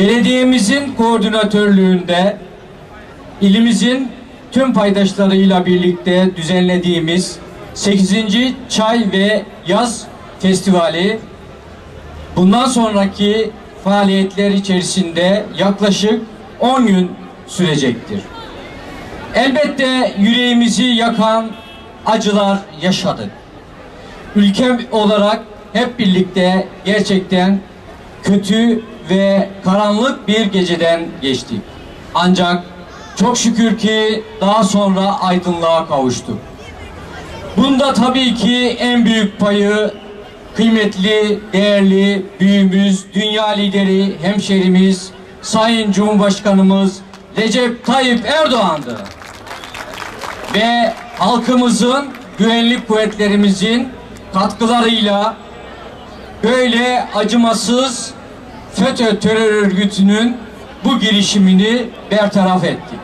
Belediyemizin koordinatörlüğünde ilimizin tüm paydaşlarıyla birlikte düzenlediğimiz 8. Çay ve Yaz Festivali bundan sonraki faaliyetler içerisinde yaklaşık 10 gün sürecektir. Elbette yüreğimizi yakan acılar yaşadık. Ülke olarak hep birlikte gerçekten kötü ve karanlık bir geceden geçtik. Ancak çok şükür ki daha sonra aydınlığa kavuştuk. Bunda tabii ki en büyük payı kıymetli, değerli büyüğümüz, dünya lideri, hemşerimiz, Sayın Cumhurbaşkanımız Recep Tayyip Erdoğan'dı. Ve halkımızın, güvenlik kuvvetlerimizin katkılarıyla böyle acımasız FETÖ terör örgütünün bu girişimini bertaraf ettik.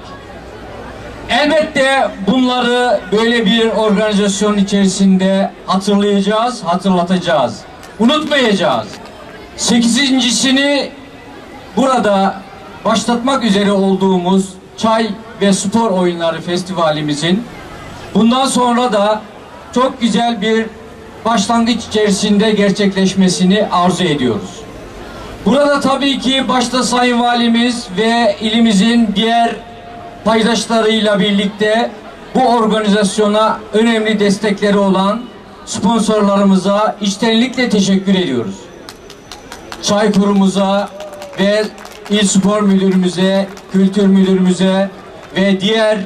Elbette bunları böyle bir organizasyon içerisinde hatırlayacağız, hatırlatacağız. Unutmayacağız. Sekizincisini burada başlatmak üzere olduğumuz Çay ve Spor Oyunları Festivalimizin bundan sonra da çok güzel bir başlangıç içerisinde gerçekleşmesini arzu ediyoruz. Burada tabii ki başta Sayın Valimiz ve ilimizin diğer paydaşlarıyla birlikte bu organizasyona önemli destekleri olan sponsorlarımıza içtenlikle teşekkür ediyoruz. Çaykur'umuza ve İl Spor Müdürümüze, Kültür Müdürümüze ve diğer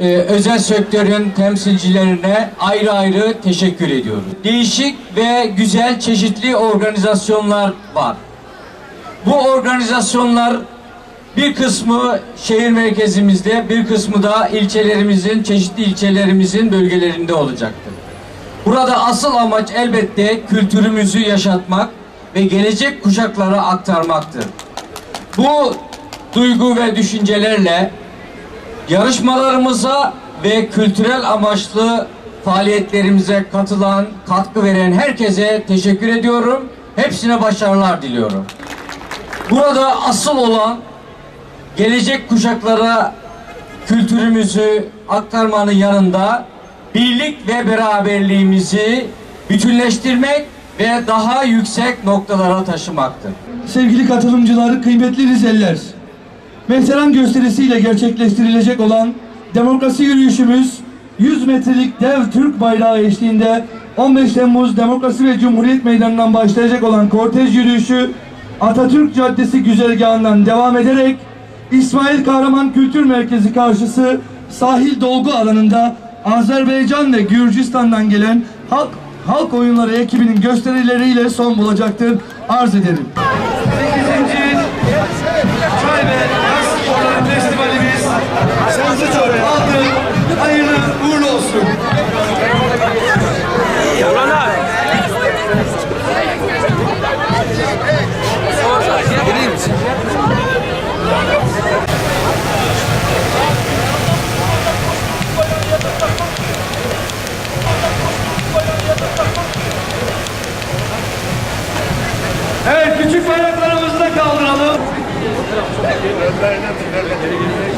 e, özel sektörün temsilcilerine ayrı ayrı teşekkür ediyoruz. Değişik ve güzel çeşitli organizasyonlar var. Bu organizasyonlar bir kısmı şehir merkezimizde, bir kısmı da ilçelerimizin, çeşitli ilçelerimizin bölgelerinde olacaktır. Burada asıl amaç elbette kültürümüzü yaşatmak ve gelecek kuşaklara aktarmaktır. Bu duygu ve düşüncelerle yarışmalarımıza ve kültürel amaçlı faaliyetlerimize katılan, katkı veren herkese teşekkür ediyorum. Hepsine başarılar diliyorum. Burada asıl olan gelecek kuşaklara kültürümüzü aktarmanın yanında birlik ve beraberliğimizi bütünleştirmek ve daha yüksek noktalara taşımaktır. Sevgili katılımcılar, kıymetli Rizeliler, Mehteran gösterisiyle gerçekleştirilecek olan demokrasi yürüyüşümüz 100 metrelik dev Türk bayrağı eşliğinde 15 Temmuz Demokrasi ve Cumhuriyet Meydanı'ndan başlayacak olan kortej yürüyüşü Atatürk Caddesi güzergahından devam ederek İsmail Kahraman Kültür Merkezi karşısı sahil dolgu alanında Azerbaycan ve Gürcistan'dan gelen halk halk oyunları ekibinin gösterileriyle son bulacaktır. Arz ederim. 8. Çay ve Yaz Sporları Festivalimiz aldı. Hayırlı Gracias.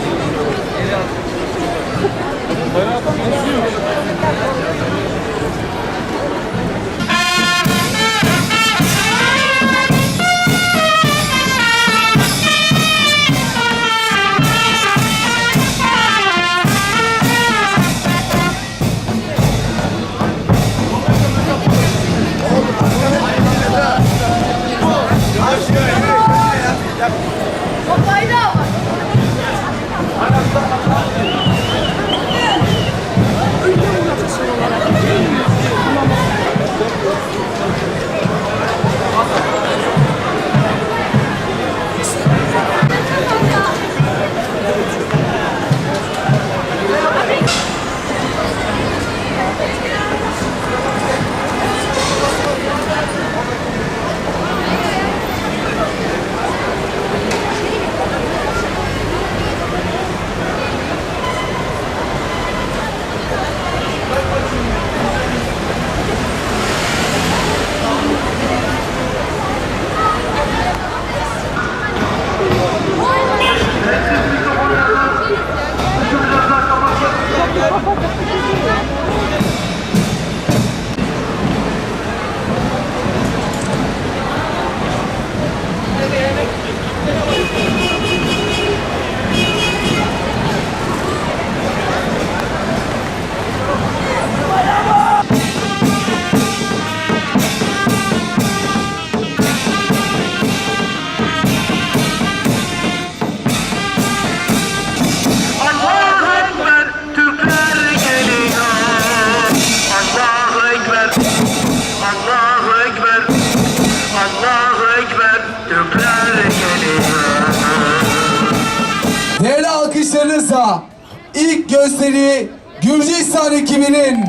Alkışlarınızla ilk gösteri Gürcistan ekibinin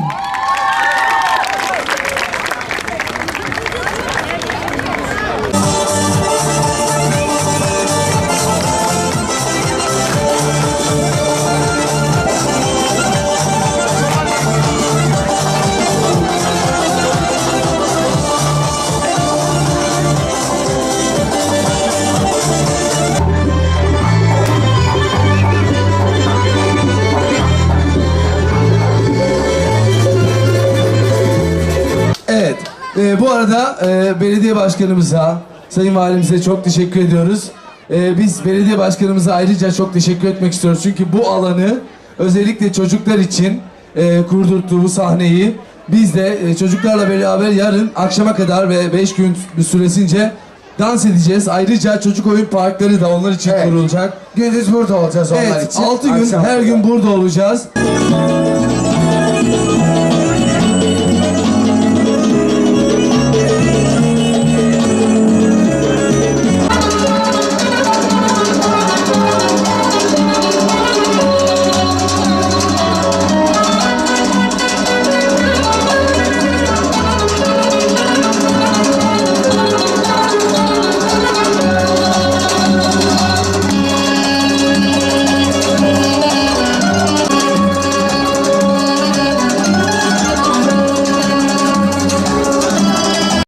e, bu arada e, belediye başkanımıza, sayın valimize çok teşekkür ediyoruz. E, biz belediye başkanımıza ayrıca çok teşekkür etmek istiyoruz. Çünkü bu alanı özellikle çocuklar için e, kurdurttuğu bu sahneyi biz de e, çocuklarla beraber yarın akşama kadar ve 5 gün süresince dans edeceğiz. Ayrıca çocuk oyun parkları da onlar için Evet. kurulacak. Gündüz burada olacağız onlar Evet, için. 6 gün Akşam her kadar. gün burada olacağız.